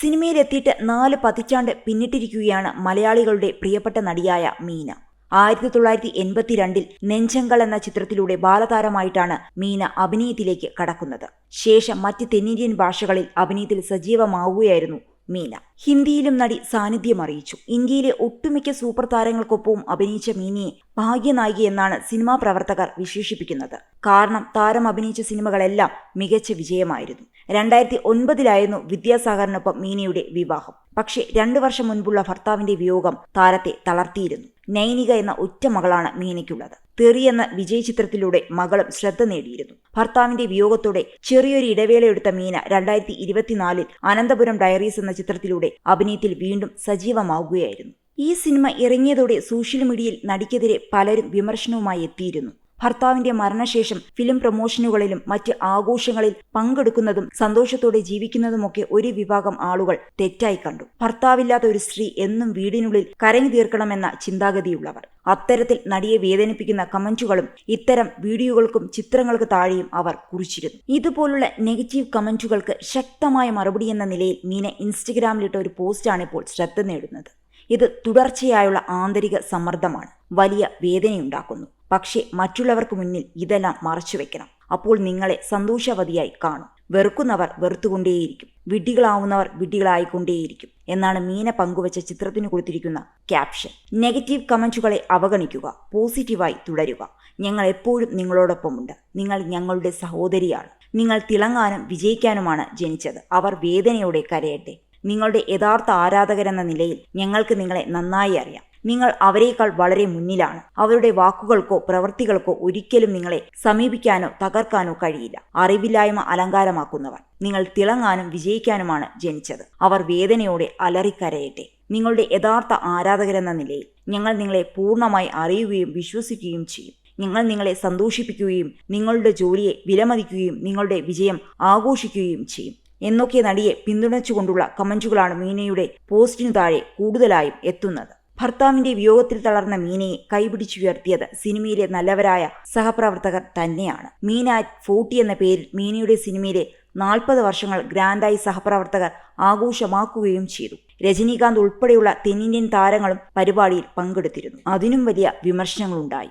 സിനിമയിലെത്തിയിട്ട് നാല് പതിറ്റാണ്ട് പിന്നിട്ടിരിക്കുകയാണ് മലയാളികളുടെ പ്രിയപ്പെട്ട നടിയായ മീന. ആയിരത്തി തൊള്ളായിരത്തി എൺപത്തിരണ്ടിൽ നെഞ്ചങ്കൾ എന്ന ചിത്രത്തിലൂടെ ബാലതാരമായിട്ടാണ് മീന അഭിനയത്തിലേക്ക് കടക്കുന്നത്. ശേഷം മറ്റ് തെന്നിന്ത്യൻ ഭാഷകളിൽ അഭിനയത്തിൽ സജീവമാവുകയായിരുന്നു മീന. ഹിന്ദിയിലും നടി സാന്നിധ്യം അറിയിച്ചു. ഇന്ത്യയിലെ ഒട്ടുമിക്ക സൂപ്പർ താരങ്ങൾക്കൊപ്പവും അഭിനയിച്ച മീനയെ ഭാഗ്യനായിക എന്നാണ് സിനിമാ പ്രവർത്തകർ വിശേഷിപ്പിക്കുന്നത്. കാരണം താരം അഭിനയിച്ച സിനിമകളെല്ലാം മികച്ച വിജയമായിരുന്നു. രണ്ടായിരത്തി ഒൻപതിലായിരുന്നു വിദ്യാസാഗറിനൊപ്പം മീനയുടെ വിവാഹം. പക്ഷേ രണ്ടു വർഷം മുൻപുള്ള ഭർത്താവിന്റെ വിയോഗം താരത്തെ തളർത്തിയിരുന്നു. നൈനിക എന്ന ഒറ്റ മകളാണ് മീനയ്ക്കുള്ളത്. തെറി എന്ന വിജയ് ചിത്രത്തിലൂടെ മകളും ശ്രദ്ധ നേടിയിരുന്നു. ഭർത്താവിന്റെ വിയോഗത്തോടെ ചെറിയൊരു ഇടവേളയെടുത്ത മീന രണ്ടായിരത്തി ഇരുപത്തിനാലിൽ അനന്തപുരം ഡയറീസ് എന്ന ചിത്രത്തിലൂടെ അഭിനയത്തിൽ വീണ്ടും സജീവമാവുകയായിരുന്നു. ഈ സിനിമ ഇറങ്ങിയതോടെ സോഷ്യൽ മീഡിയയിൽ നടിക്കെതിരെ പലരും വിമർശനവുമായി എത്തിയിരുന്നു. ഭർത്താവിന്റെ മരണശേഷം ഫിലിം പ്രൊമോഷനുകളിലും മറ്റ് ആഘോഷങ്ങളിൽ പങ്കെടുക്കുന്നതും സന്തോഷത്തോടെ ജീവിക്കുന്നതുമൊക്കെ ഒരു വിഭാഗം ആളുകൾ തെറ്റായി കണ്ടു. ഭർത്താവില്ലാത്ത ഒരു സ്ത്രീ എന്നും വീടിനുള്ളിൽ കരഞ്ഞു തീർക്കണമെന്ന ചിന്താഗതിയുള്ളവർ. അത്തരത്തിൽ നടിയെ വേദനിപ്പിക്കുന്ന കമന്റുകളും ഇത്തരം വീഡിയോകൾക്കും ചിത്രങ്ങൾക്ക് താഴെയും അവർ കുറിച്ചിരുന്നു. ഇതുപോലുള്ള നെഗറ്റീവ് കമന്റുകൾക്ക് ശക്തമായ മറുപടി എന്ന നിലയിൽ മീന ഇൻസ്റ്റഗ്രാമിലിട്ട ഒരു പോസ്റ്റാണ് ഇപ്പോൾ ശ്രദ്ധ നേടുന്നത്. ഇത് തുടർച്ചയായുള്ള ആന്തരിക സമ്മർദ്ദമാണ്. വലിയ വേദനയുണ്ടാക്കുന്നു. പക്ഷേ മറ്റുള്ളവർക്ക് മുന്നിൽ ഇതെല്ലാം മറച്ചു വെക്കണം. അപ്പോൾ നിങ്ങളെ സന്തോഷവതിയായി കാണും. വെറുക്കുന്നവർ വെറുത്തുകൊണ്ടേയിരിക്കും. വിഡ്ഢികളാവുന്നവർ വിഡ്ഢികളായിക്കൊണ്ടേയിരിക്കും എന്നാണ് മീന പങ്കുവച്ച ചിത്രത്തിന് കൊടുത്തിരിക്കുന്ന ക്യാപ്ഷൻ. നെഗറ്റീവ് കമന്റുകളെ അവഗണിക്കുക പോസിറ്റീവായി തുടരുക. ഞങ്ങൾ എപ്പോഴും നിങ്ങളോടൊപ്പമുണ്ട്. നിങ്ങൾ ഞങ്ങളുടെ സഹോദരിയാണ്. നിങ്ങൾ തിളങ്ങാനും വിജയിക്കാനുമാണ് ജനിച്ചത്. അവർ വേദനയോടെ കരയട്ടെ. നിങ്ങളുടെ യഥാർത്ഥ ആരാധകരെന്ന നിലയിൽ ഞങ്ങൾക്ക് നിങ്ങളെ നന്നായി അറിയാം. നിങ്ങൾ അവരെക്കാൾ വളരെ മുന്നിലാണ്. അവരുടെ വാക്കുകൾക്കോ പ്രവൃത്തികൾക്കോ ഒരിക്കലും നിങ്ങളെ സമീപിക്കാനോ തകർക്കാനോ കഴിയില്ല. അറിവില്ലായ്മ അലങ്കാരമാക്കുന്നവർ. നിങ്ങൾ തിളങ്ങാനും വിജയിക്കാനുമാണ് ജനിച്ചത്. അവർ വേദനയോടെ അലറിക്കരയട്ടെ. നിങ്ങളുടെ യഥാർത്ഥ ആരാധകരെന്ന നിലയിൽ ഞങ്ങൾ നിങ്ങളെ പൂർണമായി അറിയുകയും വിശ്വസിക്കുകയും ചെയ്യും. ഞങ്ങൾ നിങ്ങളെ സന്തോഷിപ്പിക്കുകയും നിങ്ങളുടെ ജോലിയെ വിലമതിക്കുകയും നിങ്ങളുടെ വിജയം ആഘോഷിക്കുകയും ചെയ്യും. എന്നൊക്കെ നടിയെ പിന്തുണച്ചുകൊണ്ടുള്ള കമന്റുകളാണ് മീനയുടെ പോസ്റ്റിനു താഴെ കൂടുതലായും എത്തുന്നത്. ഭർത്താവിന്റെ വിയോഗത്തിൽ തളർന്ന മീനയെ കൈപിടിച്ചുയർത്തിയത് സിനിമയിലെ നല്ലവരായ സഹപ്രവർത്തകർ തന്നെയാണ്. മീന ഫോർട്ടി എന്ന പേരിൽ മീനയുടെ സിനിമയിലെ നാൽപ്പത് വർഷങ്ങൾ ഗ്രാൻഡായി സഹപ്രവർത്തകർ ആഘോഷമാക്കുകയും ചെയ്തു. രജനീകാന്ത് ഉൾപ്പെടെയുള്ള തെന്നിന്ത്യൻ താരങ്ങളും പരിപാടിയിൽ പങ്കെടുത്തിരുന്നു. അതിനും വലിയ വിമർശനങ്ങളുണ്ടായി.